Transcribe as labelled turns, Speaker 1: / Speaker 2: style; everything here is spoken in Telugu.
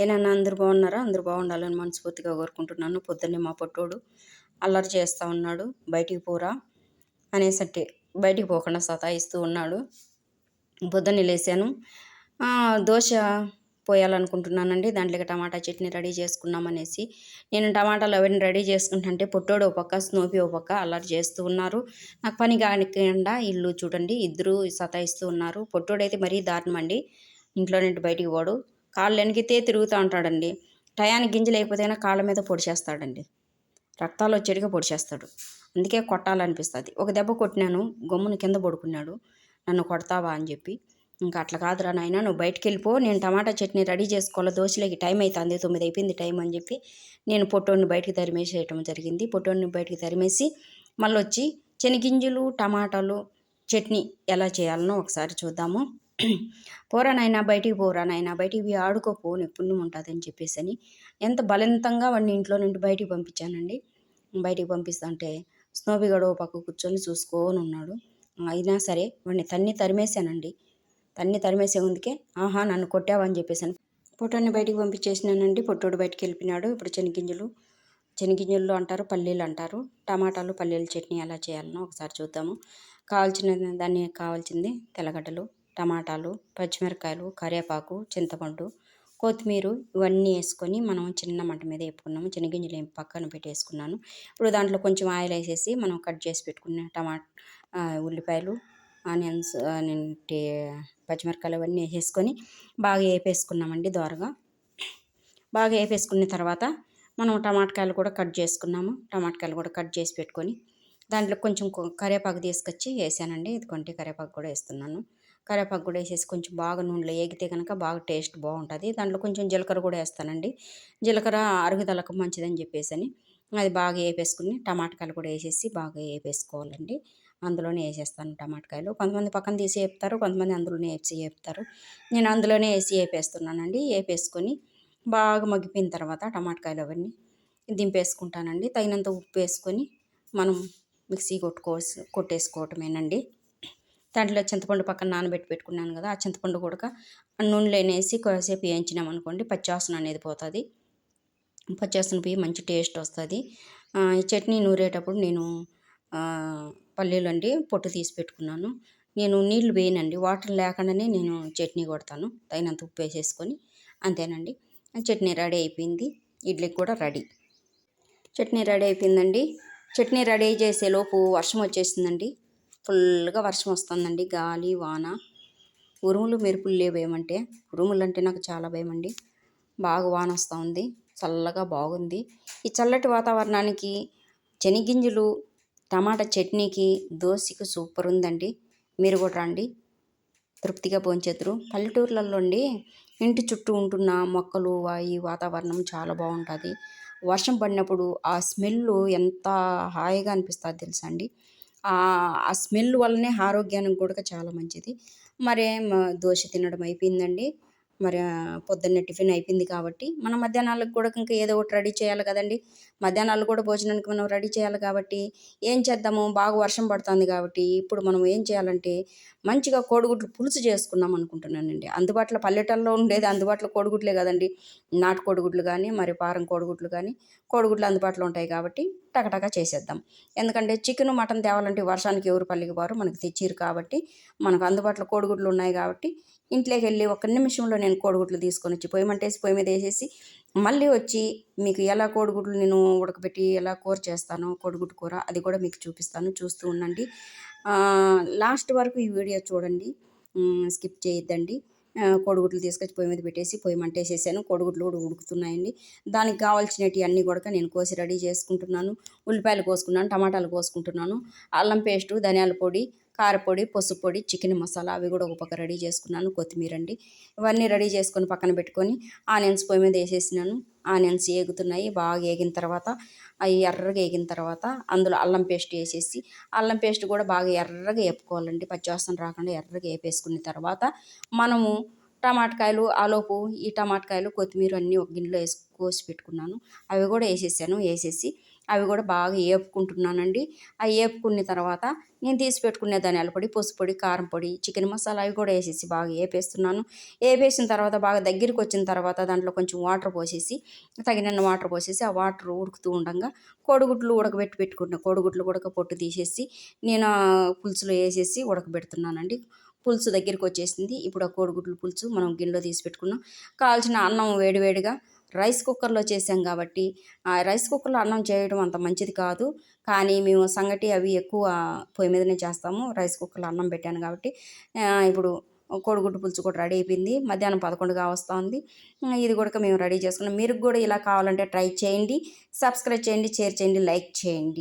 Speaker 1: ఏనన్నా అందరు బాగున్నారా? అందరు బాగుండాలని మనస్ఫూర్తిగా కోరుకుంటున్నాను. పొద్దున్నే మా పొట్టోడు అల్లరి చేస్తూ ఉన్నాడు. బయటికి పోరా అనేసట్టి బయటికి పోకుండా సతాయిస్తూ ఉన్నాడు. పొద్దున్నే లేసాను. దోశ పోయాలనుకుంటున్నానండి. దాంట్లోకి టమాటా చట్నీ రెడీ చేసుకున్నామనేసి నేను టమాటాలు అవన్నీ రెడీ చేసుకుంటుంటే పొట్టోడు ఒక పక్క స్నోపి ఒక పక్క అల్లరి చేస్తూ ఉన్నారు. నాకు పని కానికుండా ఇల్లు చూడండి. ఇద్దరు సతాయిస్తూ ఉన్నారు. పొట్టోడైతే మరీ దారుణం అండి. ఇంట్లో నుండి బయటికి పోడు. కాళ్ళు వెనకితే తిరుగుతూ ఉంటాడండి. టయానికి గింజ లేకపోతేనా కాళ్ళ మీద పొడిచేస్తాడండి రక్తాలు వచ్చేటిగా పొడిచేస్తాడు అందుకే కొట్టాలనిపిస్తుంది. ఒక దెబ్బ కొట్టినాను గమ్మును కింద పడుకున్నాడు. నన్ను కొడతావా అని చెప్పి. ఇంకా అట్లా కాదురా నాయన నువ్వు బయటికి వెళ్ళిపో. నేను టమాటా చట్నీ రెడీ చేసుకోవాలి దోశలకి టైం అవుతుంది తొమ్మిది అయిపోయింది టైం అని చెప్పి నేను పొట్టోడిని బయటికి తరిమేసేయటం జరిగింది. పొట్టోడిని బయటికి తరిమేసి మళ్ళీ వచ్చి శనగింజలు టమాటాలు చట్నీ ఎలా చేయాలనో ఒకసారి చూద్దాము. పోరా బయటికి పోరా బయటికి పోయి ఆడుకోపో నీకు పుణ్యం ఉంటుంది అని చెప్పేసి అని ఎంత బలవంతంగా వాడిని ఇంట్లో నుండి బయటికి పంపించానండి. బయటికి పంపిస్తుంటే స్నోబిగడు పక్క కూర్చొని చూసుకొని ఉన్నాడు. అయినా సరే వాడిని తన్ని తరిమేశానండి. తన్ని తరిమేసే ముందుకే ఆహా నన్ను కొట్టావని చెప్పేసాను పొట్టోని బయటికి పంపించేసినానండి. పొట్టోడు బయటికి వెళ్ళిపోయినాడు. ఇప్పుడు చెనిగింజలు చెనిగింజలు అంటారు పల్లీలు అంటారు. టమాటాలు పల్లీల చట్నీ ఎలా చేయాలనో ఒకసారి చూద్దాము. కావాల్సిన దాన్ని కావాల్సింది తెల్లగడ్డలు టమాటాలు పచ్చిమిరకాయలు కరివేపాకు చింతపండు కొత్తిమీర ఇవన్నీ వేసుకొని మనం చిన్న మంట మీద వేపుకున్నాము. శనగింజలు ఏం పక్కన పెట్టేసుకున్నాను. ఇప్పుడు దాంట్లో కొంచెం ఆయిల్ వేసేసి మనం కట్ చేసి పెట్టుకున్న టమాటా ఉల్లిపాయలు ఆనియన్స్ పచ్చిమిరకాయలు అవన్నీ వేసేసుకొని బాగా వేపేసుకున్నామండి దోరగా. బాగా వేపేసుకున్న తర్వాత మనం టమాటకాయలు కూడా కట్ చేసుకున్నాము. టమాటకాయలు కూడా కట్ చేసి పెట్టుకొని దాంట్లో కొంచెం కరివేపాకు తీసుకొచ్చి వేసానండి. ఇది కొంటే కరివేపాకు కూడా వేస్తున్నాను. కరివేపాకు కూడా వేసేసి కొంచెం బాగా నూనెలో ఏగితే కనుక బాగా టేస్ట్ బాగుంటుంది. దాంట్లో కొంచెం జీలకర్ర కూడా వేస్తానండి. జీలకర్ర అరుగుదలకు మంచిదని చెప్పేసి అని అది బాగా వేపేసుకుని టమాటకాయలు కూడా వేసేసి బాగా వేపేసుకోవాలండి అందులోనే వేసేస్తాను టమాటకాయలు. కొంతమంది పక్కన తీసి వేపుతారు కొంతమంది అందులోనే వేసి వేపుతారు నేను అందులోనే వేసి వేపేస్తున్నానండి వేపేసుకొని బాగా మగ్గిపోయిన తర్వాత టమాటకాయలు అవన్నీ దింపేసుకుంటానండి. తగినంత ఉప్పు వేసుకొని మనం మిక్సీ కొట్టుకోవాల్సి కొట్టేసుకోవటమేనండి. దాంట్లో చింతపండు పక్కన నానబెట్టి పెట్టుకున్నాను కదా ఆ చింతపండు కూడా నూనెలో వేసి కొద్దిసేపు వేయించినాం అనుకోండి పచ్చివాసన అనేది పోతుంది. పచ్చివాసన పోయి మంచి టేస్ట్ వస్తుంది. ఈ చట్నీ నూరేటప్పుడు నేను పల్లీలు అండి పొట్టు తీసి పెట్టుకున్నాను. నేను నీళ్ళు వేయనండి వాటర్ లేకుండానే నేను చట్నీ కొడతాను తగినంత ఉప్పు వేసేసుకొని అంతేనండి. చట్నీ రెడీ అయిపోయింది ఇడ్లీకి కూడా రెడీ. చట్నీ రెడీ అయిపోయిందండి. చట్నీ రెడీ చేసేలోపు వర్షం వచ్చేసిందండి. ఫుల్గా వర్షం వస్తుందండి. గాలి వాన. ఉరుములు మెరుపులు లేవేమంటే ఉరుములు అంటే నాకు చాలా భయం అండి బాగా వాన వస్తూ ఉంది. చల్లగా బాగుంది. ఈ చల్లటి వాతావరణానికి శనిగింజలు టమాటా చట్నీకి దోశకి సూపర్ ఉందండి. మీరు కూడా రండి. తృప్తిగా పోంచేద్దరు పల్లెటూర్లలో అండి ఇంటి చుట్టూ ఉంటున్న మొక్కలు ఈ వాతావరణం చాలా బాగుంటుంది. వర్షం పడినప్పుడు ఆ స్మెల్ ఎంత హాయిగా అనిపిస్తుంది తెలుసా అండి. ఆ స్మెల్ వల్లనే ఆరోగ్యానికి కూడా చాలా మంచిది. మరి దోశ తినడం అయిపోయిందండి. మరి పొద్దున్నే టిఫిన్ అయిపోయింది కాబట్టి మనం మధ్యాహ్నాలకు కూడా ఇంకా ఏదో ఒకటి రెడీ చేయాలి కదండి. మధ్యాహ్నాలు కూడా భోజనానికి మనం రెడీ చేయాలి కాబట్టి ఏం చేద్దాము? బాగా వర్షం పడుతుంది కాబట్టి ఇప్పుడు మనం ఏం చేయాలంటే మంచిగా కోడిగుడ్లు పులుసు చేసుకుందాం అనుకుంటున్నానండి. అందుబాటులో పల్లెటల్లో ఉండేది అందుబాటులో కోడిగుడ్లే కదండి. నాటు కోడిగుడ్లు కానీ మరి పారం కోడిగుడ్లు కానీ కోడిగుడ్లు అందుబాటులో ఉంటాయి కాబట్టి టకటకా చేసేద్దాం. ఎందుకంటే చికెన్ మటన్ తేవాలంటే వర్షానికి ఎవరు పల్లికి వారు మనకు తెచ్చిరు కాబట్టి మనకు అందుబాటులో కోడిగుడ్లు ఉన్నాయి కాబట్టి ఇంట్లోకి వెళ్ళి ఒక నిమిషంలో నేను కోడిగుడ్లు తీసుకొని వచ్చి పొయ్యి మంటేసి పొయ్యి మీద వేసేసి మళ్ళీ వచ్చి మీకు ఎలా కోడిగుడ్లు నేను ఉడకబెట్టి ఎలా కూర చేస్తానో కోడిగుడ్డు కూర అది కూడా మీకు చూపిస్తాను. చూస్తూ ఉండండి. లాస్ట్ వరకు ఈ వీడియో చూడండి. స్కిప్ చేయొద్దండి. కోడిగుడ్లు తీసుకొచ్చి పొయ్యి మీద పెట్టేసి పొయ్యి మంటేసేసాను కోడిగుడ్లు కూడా ఉడుకుతున్నాయండి. దానికి కావాల్సినవి అన్నీ కూడా నేను కోసి రెడీ చేసుకుంటున్నాను. ఉల్లిపాయలు కోసుకున్నాను టమాటాలు కోసుకుంటున్నాను అల్లం పేస్టు ధనియాల పొడి కారపొడి పసుపు పొడి చికెన్ మసాలా అవి కూడా ఒక పక్క రెడీ చేసుకున్నాను. కొత్తిమీర అండి. ఇవన్నీ రెడీ చేసుకొని పక్కన పెట్టుకొని ఆనియన్స్ పొయ్యి మీద వేసేసినాను. ఆనియన్స్ ఏగుతున్నాయి. బాగా ఏగిన తర్వాత అవి ఎర్రగా వేగిన తర్వాత అందులో అల్లం పేస్ట్ వేసేసి అల్లం పేస్ట్ కూడా బాగా ఎర్రగా వేపుకోవాలండి పచ్చివాసన రాకుండా ఎర్రగా వేపేసుకున్న తర్వాత మనము టమాటకాయలు ఆలోపు ఈ టమాటకాయలు కొత్తిమీర అన్నీ ఒక గిన్నెలో వేసి కోసి పెట్టుకున్నాను. అవి కూడా వేసేసాను. వేసేసి అవి కూడా బాగా వేపుకుంటున్నానండి అవి వేపుకున్న తర్వాత నేను తీసి పెట్టుకునే ధనియాల పొడి పసుపు పొడి కారం పొడి చికెన్ మసాలా అవి కూడా వేసేసి బాగా వేపేస్తున్నాను వేపేసిన తర్వాత బాగా దగ్గరికి వచ్చిన తర్వాత దాంట్లో కొంచెం వాటర్ పోసేసి తగినన్ని వాటర్ పోసేసి ఆ వాటర్ ఉడుకుతూ ఉండగా కోడిగుడ్లు ఉడకబెట్టి పెట్టుకున్న కోడిగుడ్లు ఉడక పొట్టు తీసేసి నేను పులుసులో వేసేసి ఉడకబెడుతున్నానండి. పులుసు దగ్గరికి వచ్చేసింది. ఇప్పుడు ఆ కోడిగుడ్లు పులుసు మనం గిన్నెలో తీసి పెట్టుకున్నాం. కావాల్సిన అన్నం వేడివేడిగా రైస్ కుక్కర్లో చేసాం కాబట్టి ఆ రైస్ కుక్కర్లో అన్నం చేయడం అంత మంచిది కాదు. కానీ మేము సంగటి అవి ఎక్కువ పొయ్యి మీదనే చేస్తాము. రైస్ కుక్కర్లో అన్నం పెట్టాను కాబట్టి ఇప్పుడు కోడిగుడ్డు పులుసు కూడా రెడీ అయిపోయింది. మధ్యాహ్నం పదకొండుగా వస్తుంది. ఇది కూడా మేము రెడీ చేసుకున్నాం. మీరు కూడా ఇలా కావాలంటే ట్రై చేయండి. సబ్స్క్రైబ్ చేయండి షేర్ చేయండి లైక్ చేయండి.